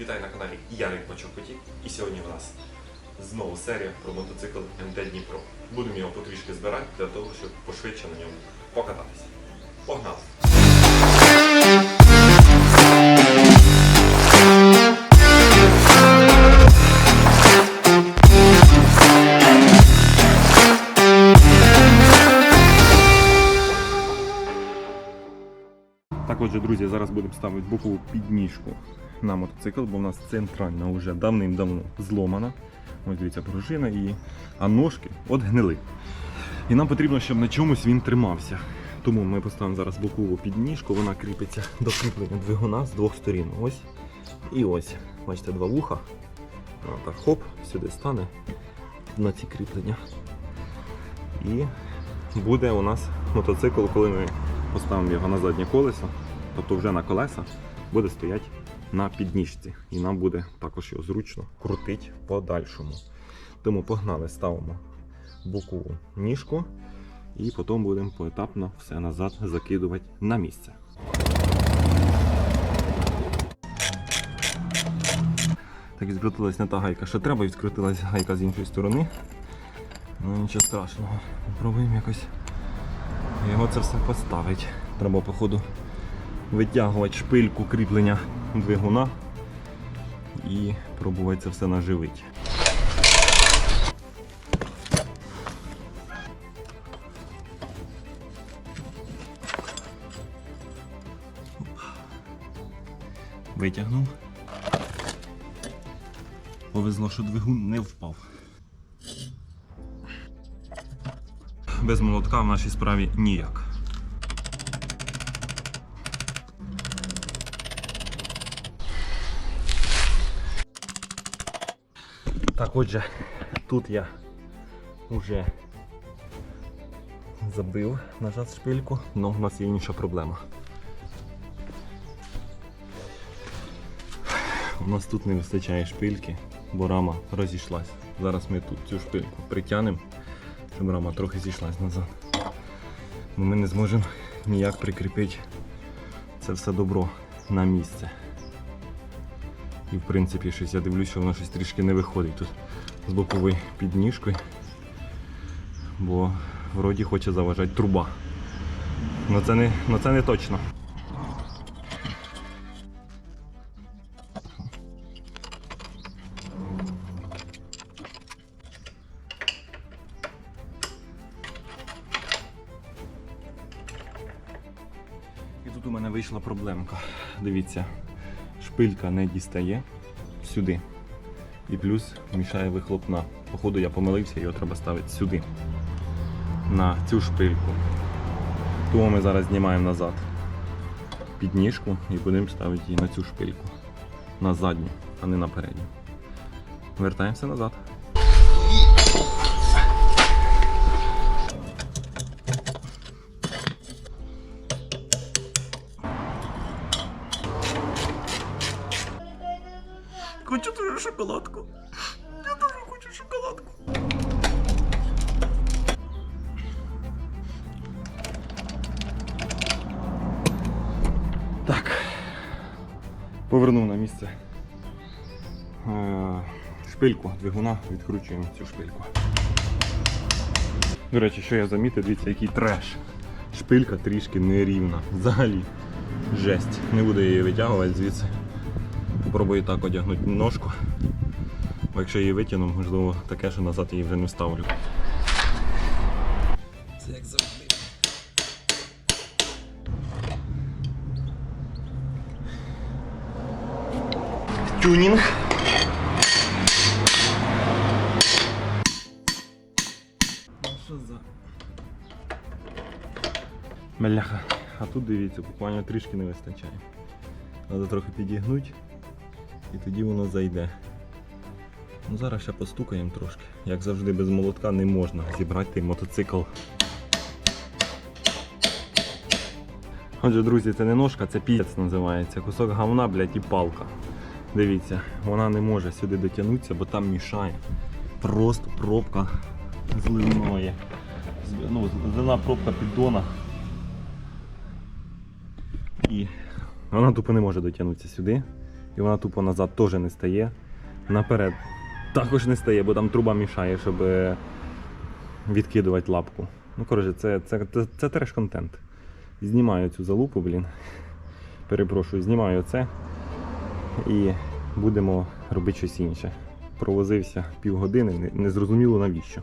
Вітаю на каналі Ярик Почокоті. І сьогодні у нас знову серія про мотоцикл МТ Дніпро. Будемо його потрішки збирати для того, щоб пошвидше на ньому покататися. Погнали! Так, отже, друзі, зараз будемо ставити бокову підніжку на мотоцикл, бо в нас центральна вже давним-давно зломана. Ось дивіться, пружина і а ножки от гнили. І нам потрібно, щоб на чомусь він тримався. Тому ми поставимо зараз бокову підніжку, вона кріпиться до кріплення двигуна з двох сторін. Ось і ось. Бачите, два вуха. Так хоп, сюди стане на ці кріплення. І буде у нас мотоцикл, коли ми поставимо його на заднє колесо, тобто вже на колеса, буде стояти на підніжці. І нам буде також його зручно крутити подальшому. Тому погнали, ставимо бокову ніжку і потім будемо поетапно все назад закидувати на місце. Так відкрутилась не та гайка, що треба, відкрутилась гайка з іншої сторони. Ну нічого страшного. Пробуємо якось його це все поставити. Треба, походу, витягувати шпильку кріплення двигуна і пробувати це все наживити. Витягнув. Повезло, що двигун не впав. Без молотка в нашій справі ніяк. Отже, тут я вже забив назад шпильку, але в нас є інша проблема. У нас тут не вистачає шпильки, бо рама розійшлась. Зараз ми тут цю шпильку притягнемо, щоб рама трохи зійшлась назад. Бо ми не зможемо ніяк прикріпити це все добро на місце. І в принципі щось я дивлюся, що воно щось трішки не виходить тут з бокової підніжкою. Бо вроді хоче заважати труба. Но це не, но це не точно. І тут у мене вийшла проблемка. Дивіться, шпилька не дістає сюди. І плюс мішає вихлопна. Походу я помилився, його треба ставити сюди. На цю шпильку. Тому ми зараз знімаємо назад підніжку і будемо ставити її на цю шпильку. На задню, а не на передню. Вертаємося назад. Шпильку двигуна, відкручуємо цю шпильку. До речі, що я замітив, дивіться, який треш. Шпилька трішки нерівна. Взагалі. Жесть. Не буду її витягувати звідси. Попробую так одягнути ножку. Бо якщо її витягну, можливо, таке, що назад її вже не вставлю. Це як завжди. Тюнінг. Меляха. А тут дивіться, буквально трішки не вистачає. Треба трохи підігнути і тоді воно зайде. Ну, Зараз ще постукаємо трошки. Як завжди, без молотка не можна зібрати мотоцикл. Отже, друзі, це не ножка, це піц називається. Кусок говна, блядь, і палка. Дивіться, вона не може сюди дотягнутися, бо там мішає. Просто пробка зливної. Ну, злина пробка піддона. І вона тупо не може дотягнутися сюди. І вона тупо назад теж не стає. Наперед також не стає, бо там труба мішає, щоб е, відкидувати лапку. Ну, коротше, це, це, це, це треш-контент. Знімаю цю залупу, блін. Перепрошую, знімаю це і будемо робити щось інше. Провозився півгодини, не- не зрозуміло навіщо.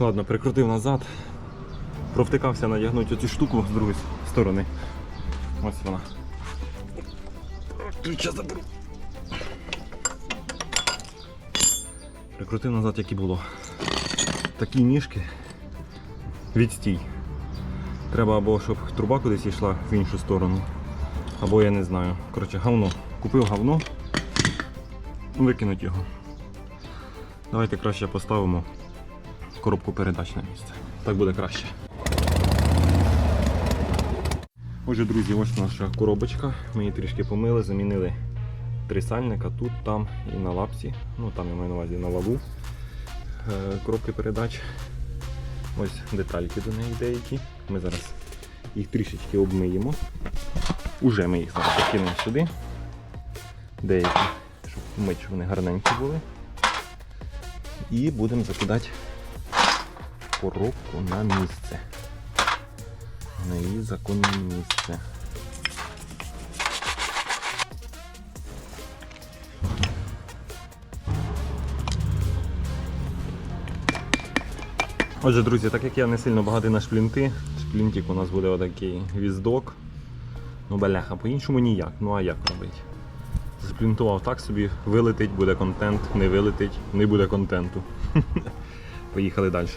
Ладно, прикрутив назад. Провтикався надягнути оцю штуку з другої сторони. Ось вона. Ключа заберу. Прикрутив назад, як і було. Такі ніжки. Відстій. Треба або щоб труба кудись йшла в іншу сторону. Або я не знаю. Коротше, говно. Купив говно. Викинуть його. Давайте краще поставимо коробку передач на місце. Так буде краще. Отже, друзі, ось наша коробочка. Ми її трішки помили, замінили три сальника тут, там і на лапці. Ну там я маю на увазі на валу. Е, Коробки передач. Ось детальки до неї деякі. Ми зараз їх трішечки обмиємо. Уже ми їх зараз закинемо сюди. Деякі, щоб мить, щоб вони гарненькі були. І будемо закидати коробку на місце. На її законне місце. Отже, друзі, так як я не сильно багатий на шплінти, шплінтик у нас буде отакий віздок. Ну, бляха, по-іншому ніяк. Ну а як робити? Заплінтував так собі, вилетить, буде контент, не вилетить, не буде контенту. Поїхали далі.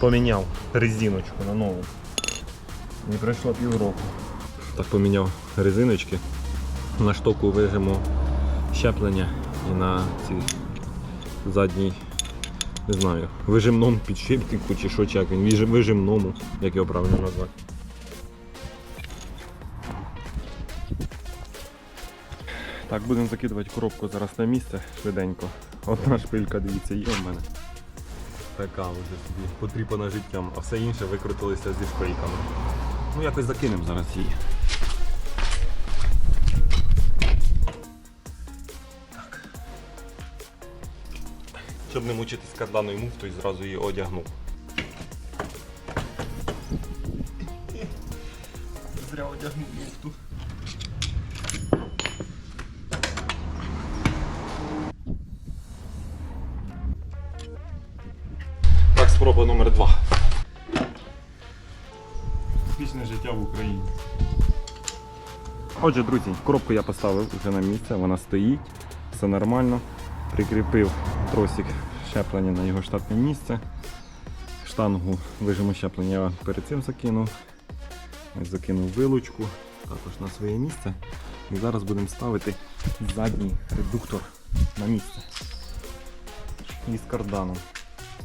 Поміняв резиночку на нову. Не пройшло півроку. Так поміняв резиночки. На штоку вижимо щеплення і на цій задній, не знаю, вижимному підшипнику чи що, чи як він, вижимному, як його правильно назвати. Так, будемо закидувати коробку зараз на місце швиденько. Одна шпилька, дивіться, є в мене. Така вже собі потріпана життям, а все інше викрутилося зі шпильками. Ну якось закинемо зараз її. Так. Щоб не мучитись карданою муфтою, зразу її одягнув. Зря одягнув муфту. Отже, друзі, коробку я поставив вже на місце, вона стоїть, все нормально. Прикріпив тросик щеплення на його штатне місце. Штангу вижиму щеплення я перед цим закинув. Закинув вилучку, також на своє місце. І зараз будемо ставити задній редуктор на місце із карданом.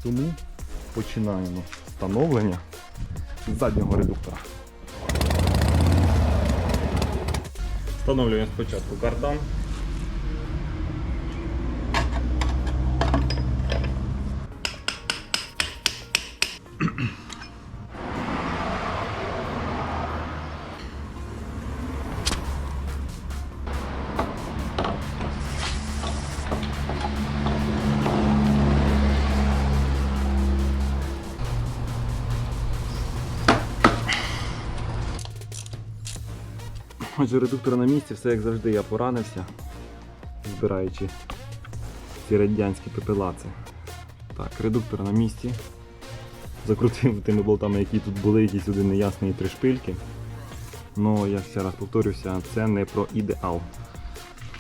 Тому починаємо встановлення заднього редуктора. Встановлюємо спочатку кардан. Отже, редуктор на місці, все як завжди я поранився, збираючи ці радянські пепелаци. Так, редуктор на місці. Закрутив тими болтами, які тут були, якісь сюди неясні три шпильки. Ну, я ще раз повторюся, це не про ідеал.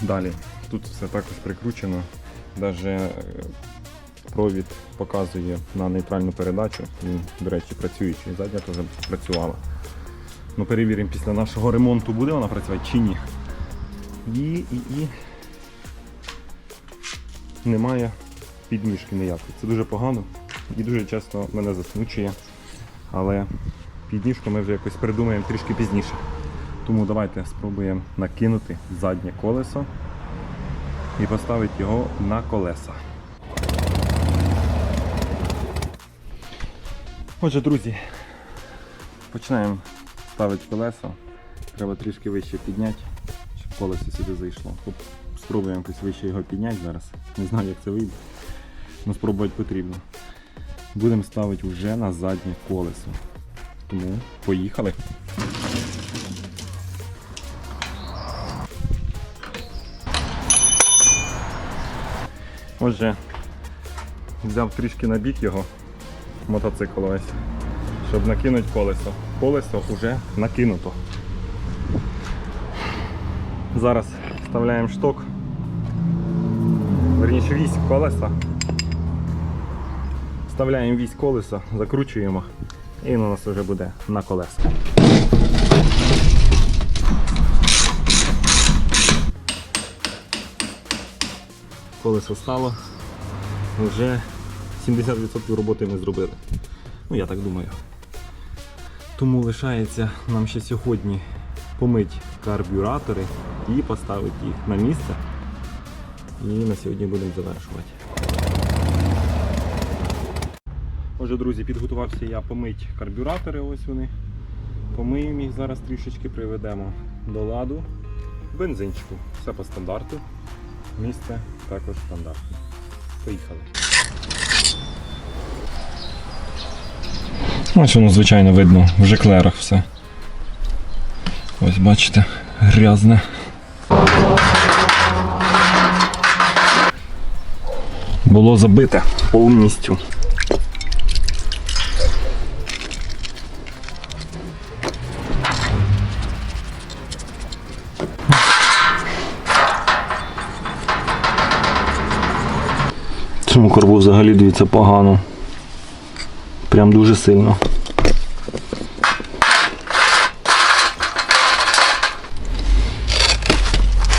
Далі, тут все також прикручено. Навіть провід показує на нейтральну передачу. Він, до речі, працюючий. Задня теж працювала. Ну, перевіримо після нашого ремонту, буде вона працювати чи ні. І, і, і немає підніжки ніякої. Це дуже погано і дуже часто мене засмучує. Але підніжку ми вже якось придумаємо трішки пізніше. Тому давайте спробуємо накинути заднє колесо і поставити його на колеса. Отже, друзі, починаємо ставити колеса. Треба трішки вище підняти, щоб колесо сюди зайшло. Оп, Спробуємо якось вище його підняти зараз. Не знаю, як це вийде. але спробувати потрібно. Будемо ставити вже на заднє колесо. Тому поїхали. Отже, взяв трішки на бік його, мотоцикл ось, щоб накинути колесо. Колесо вже накинуто. Зараз вставляємо шток, верніше вісь колеса. Вставляємо вісь колеса, закручуємо і він у нас вже буде на колеса. Колесо стало. Вже 70% роботи ми зробили. Ну, я так думаю. Тому лишається нам ще сьогодні помити карбюратори і поставити їх на місце. І на сьогодні будемо завершувати. Отже, друзі, підготувався я помити карбюратори, ось вони. Помиємо їх зараз трішечки, приведемо до ладу. Бензинчику. Все по стандарту. Місце також стандартне. Поїхали. Ось воно, звичайно, видно в жеклерах все. Ось бачите, грязне. Було забите повністю. Цьому корбу взагалі дивіться погано. Прям дуже сильно.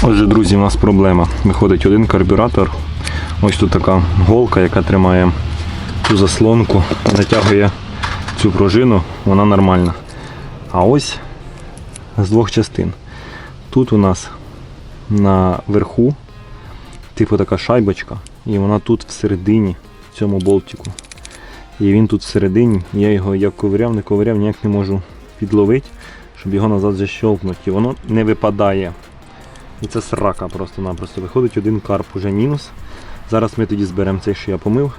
Отже, друзі, у нас проблема. Виходить один карбюратор. Ось тут така голка, яка тримає цю заслонку, натягує цю пружину, вона нормальна. А ось з двох частин. Тут у нас на верху, типу така шайбочка, і вона тут всередині, в цьому болтику. І він тут всередині, я його як ковиряв, не ковиряв, ніяк не можу підловити, щоб його назад защелкнути. Воно не випадає. І це срака просто-напросто. Виходить один карп уже мінус. Зараз ми тоді зберемо цей, що я помив,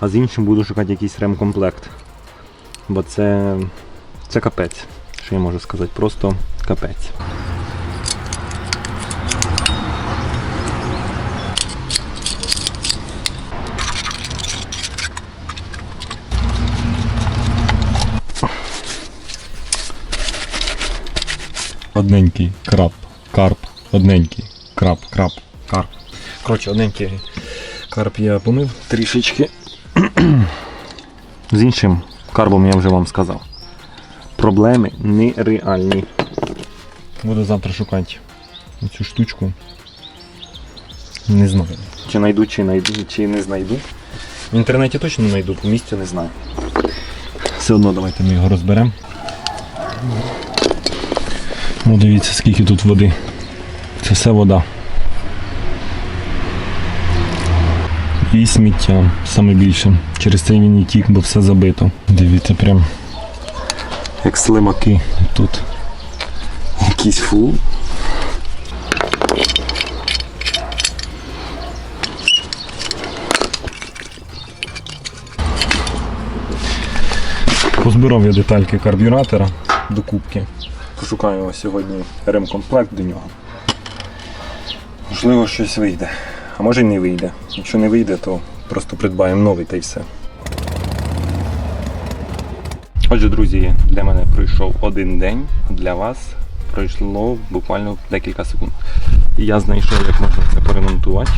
а з іншим буду шукати якийсь ремкомплект. Бо це, це капець, що я можу сказати, просто капець. Одненький краб, карп, одненький краб, краб, карп. Коротше, одненький карп я помив трішечки. З іншим карбом я вже вам сказав. Проблеми нереальні. Буду завтра шукати цю штучку. Не знаю. Чи знайду, чи знайду, чи не знайду. В інтернеті точно не знайду, по місцю не знаю. Все одно давайте ми його розберемо. Ну дивіться, скільки тут води. Це все вода. І сміття саме більше. Через це він і тік, бо все забито. Дивіться, прям як слимаки тут. Якийсь фул. Позбирав я детальки карбюратора до кубки. Пошукаю сьогодні ремкомплект до нього. Можливо, щось вийде. А може й не вийде. Якщо не вийде, то просто придбаємо новий та й все. Отже, друзі, для мене пройшов один день, для вас пройшло буквально декілька секунд. І я знайшов, як можна це поремонтувати.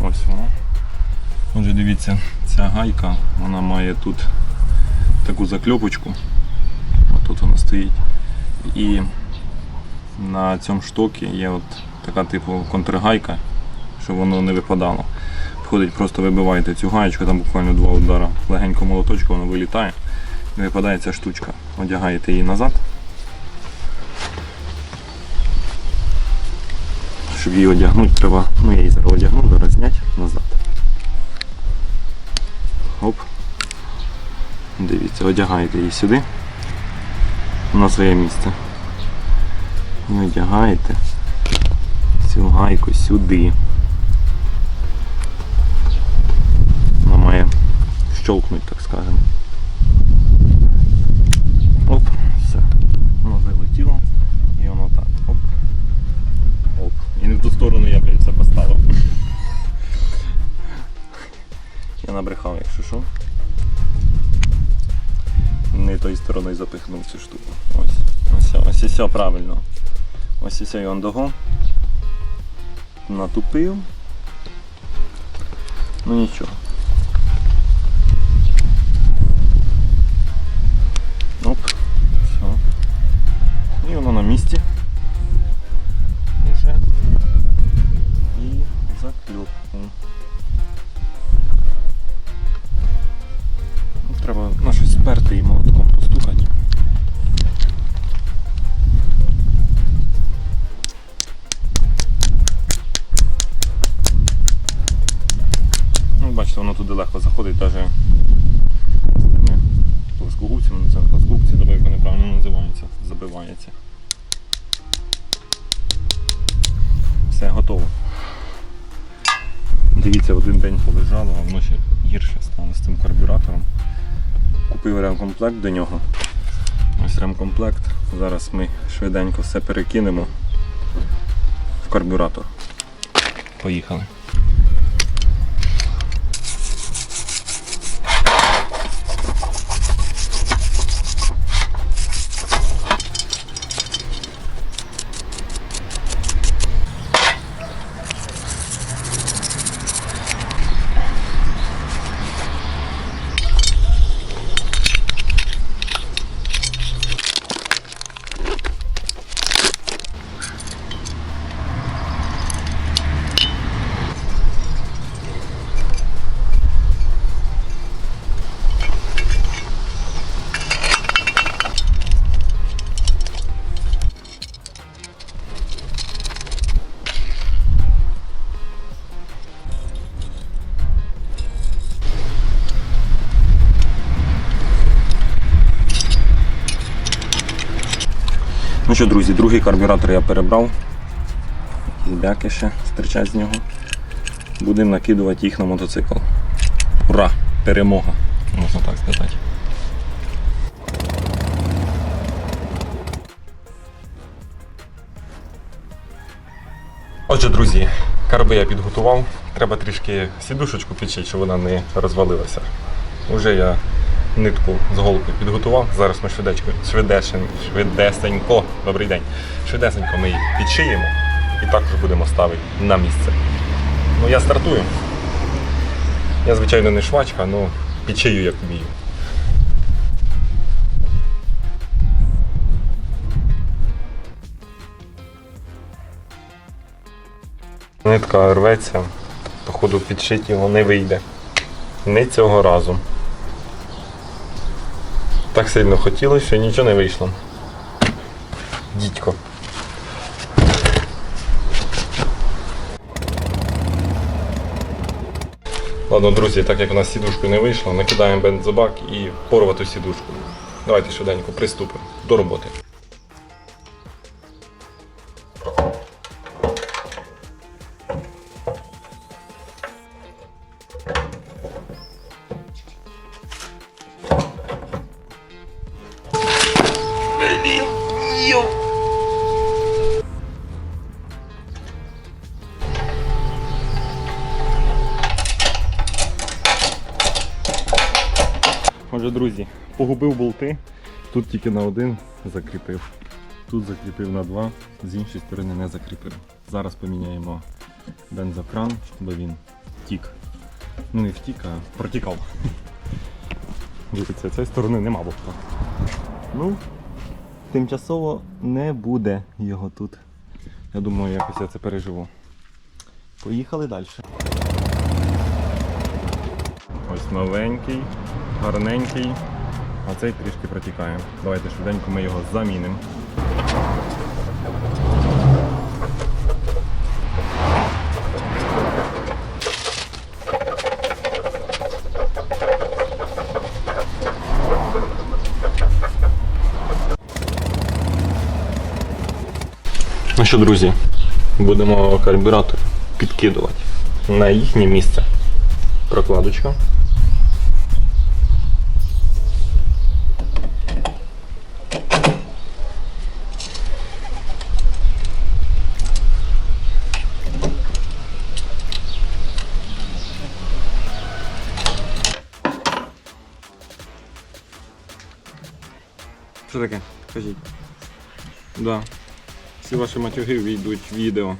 Ось воно. Отже, дивіться, ця гайка, вона має тут таку закльопочку стоїть. І на цьому штокі є от така типу контргайка, щоб воно не випадало. Входить, просто вибиваєте цю гаєчку, там буквально два удара. Легенько молоточку воно вилітає і випадає ця штучка. Одягаєте її назад, щоб її одягнути, треба, ну я її зараз одягну, зараз зняти назад. Оп. Дивіться, одягаєте її сюди. На своє місце. І одягаєте цю гайку сюди. Вона має щолкнути, так скажемо. Оп, все. Воно вилетіло. І воно так. Оп. Оп. І не в ту сторону я блядь, це поставив. Я набрехав, якщо що. Не тою стороною запихнув цю штуку. Ось. Ось, ось все правильно. Ось все і ондого. Натупив. Ну нічого. Оп. Все. І воно на місці. Ну, бачите, воно туди легко заходить навіть з тими плоскогубцями. Ну, Це плоскогубці, вони правильно називаються. Забивається. Все, готово. Дивіться, один день полежало, а воно ще гірше стало з цим карбюратором. Купив ремкомплект до нього. Ось ремкомплект. Зараз ми швиденько все перекинемо в карбюратор. Поїхали. Ну що, друзі, другий карбюратор я перебрав. Бяки ще стирчать з нього. Будемо накидувати їх на мотоцикл. Ура! Перемога! Можна так сказати. Отже, друзі, карби я підготував. Треба трішки сідушечку підшити, щоб вона не розвалилася. Уже я нитку з голки підготував. Зараз ми швидечко, швидешен, швидесенько, добрий день. Швидесенько ми її підшиємо і також будемо ставити на місце. Ну я стартую. Я, звичайно, не швачка, але підшию як вмію. Нитка рветься, походу підшити його не вийде. Не цього разу. Так сильно хотілося, що нічого не вийшло. Дідько. Ладно, друзі, так як у нас сідушку не вийшло, накидаємо бензобак і порвату сідушку. Давайте швиденько приступимо до роботи. Отже, друзі, погубив болти. Тут тільки на один закріпив. Тут закріпив на два, з іншої сторони не закріпив. Зараз поміняємо бензокран, бо він втік. Ну не втік, а протікав. Дивіться, цієї сторони нема болта. Ну, тимчасово не буде його тут. Я думаю, якось я це переживу. Поїхали далі. Ось новенький, гарненький, а цей трішки протікає. Давайте швиденько ми його замінимо. Ну що, друзі, будемо карбюратор підкидувати на їхнє місце. Прокладочка. Матюги війдуть в відео.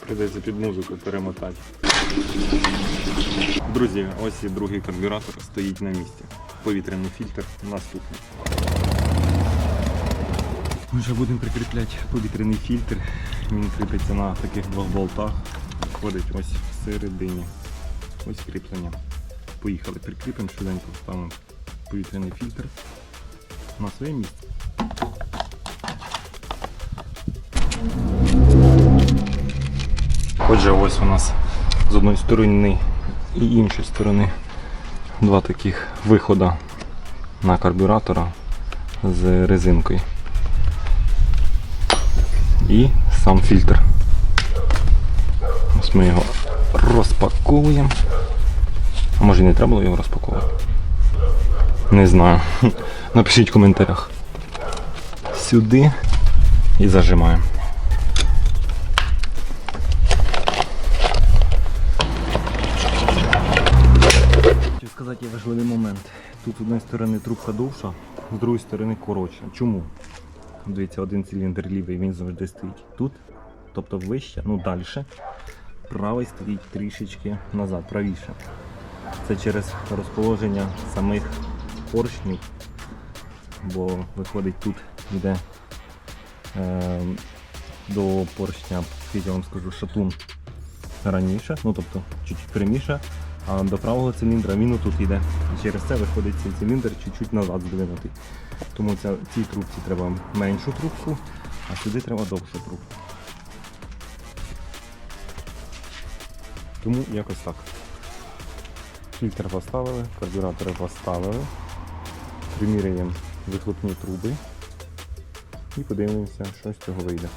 Придеться під музику перемотати. Друзі, ось і другий карбюратор стоїть на місці. Повітряний фільтр наступний. Ми вже будемо прикріпляти повітряний фільтр. Він кріпиться на таких двох болтах. Входить ось всередині. Ось кріплення. Поїхали, прикріпимо швиденько, ставимо повітряний фільтр на своє місце. Отже, ось у нас з одної сторони і іншої сторони два таких виходи на карбюратора з резинкою. І сам фільтр. Ось ми його розпаковуємо. А може і не треба було його розпаковувати? Не знаю. Напишіть в коментарях. Сюди і зажимаємо. Хочу сказати є важливий момент. Тут з однієї сторони трубка довша, з другої сторони коротша. Чому? Дивіться, один циліндр лівий, він завжди стоїть тут, тобто вище, ну далі. Правий стоїть трішечки назад, правіше. Це через розположення самих поршнів, бо виходить тут йде е, до поршня, я вам скажу, шатун раніше, ну тобто чуть-чуть пряміше, а до правого циліндра він тут йде. І через це виходить цей циліндр чуть-чуть назад здвинутий. Тому ця, цій трубці треба меншу трубку, а сюди треба довшу трубку. Тому якось так. Фільтр поставили, карбюратори поставили. Приміряємо вихлопні труби і подивимося, що з цього вийде.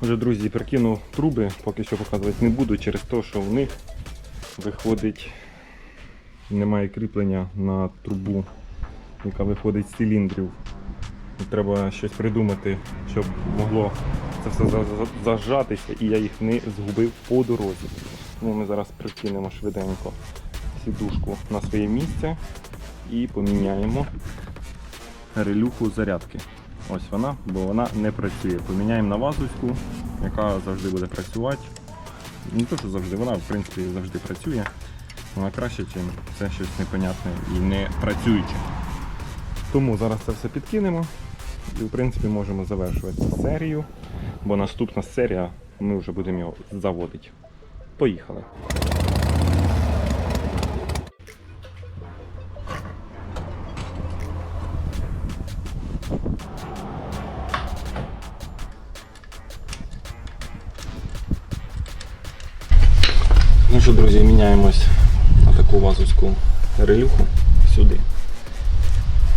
Отже, друзі, прикинув труби, поки що показувати не буду, через те, що в них виходить, немає кріплення на трубу, яка виходить з циліндрів. Треба щось придумати, щоб могло це все за- за- зажатися і я їх не згубив по дорозі. Тому ми зараз прикинемо швиденько сідушку на своє місце і поміняємо релюху зарядки. Ось вона, бо вона не працює. Поміняємо на вазовську, яка завжди буде працювати. Не то, що завжди, вона в принципі завжди працює. Вона краще, ніж це щось непонятне і не працююче. Тому зараз це все підкинемо і в принципі можемо завершувати серію, бо наступна серія ми вже будемо його заводити. Поїхали. Міняємось на таку вазовську релюху сюди.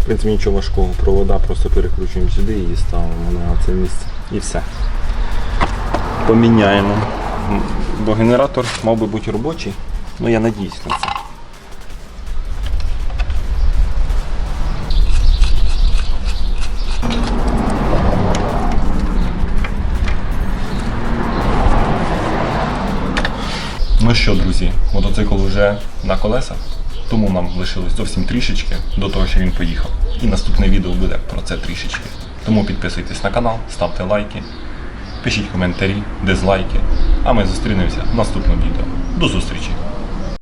В принципі, нічого важкого, провода просто перекручуємо сюди і ставимо на це місце. І все. Поміняємо. Бо генератор мав би бути робочий, ну я надіюсь на це. Ну що, друзі, мотоцикл вже на колесах, тому нам лишилось зовсім трішечки до того, що він поїхав. І наступне відео буде про це трішечки. Тому підписуйтесь на канал, ставте лайки, пишіть коментарі, дизлайки. А ми зустрінемося в наступному відео. До зустрічі!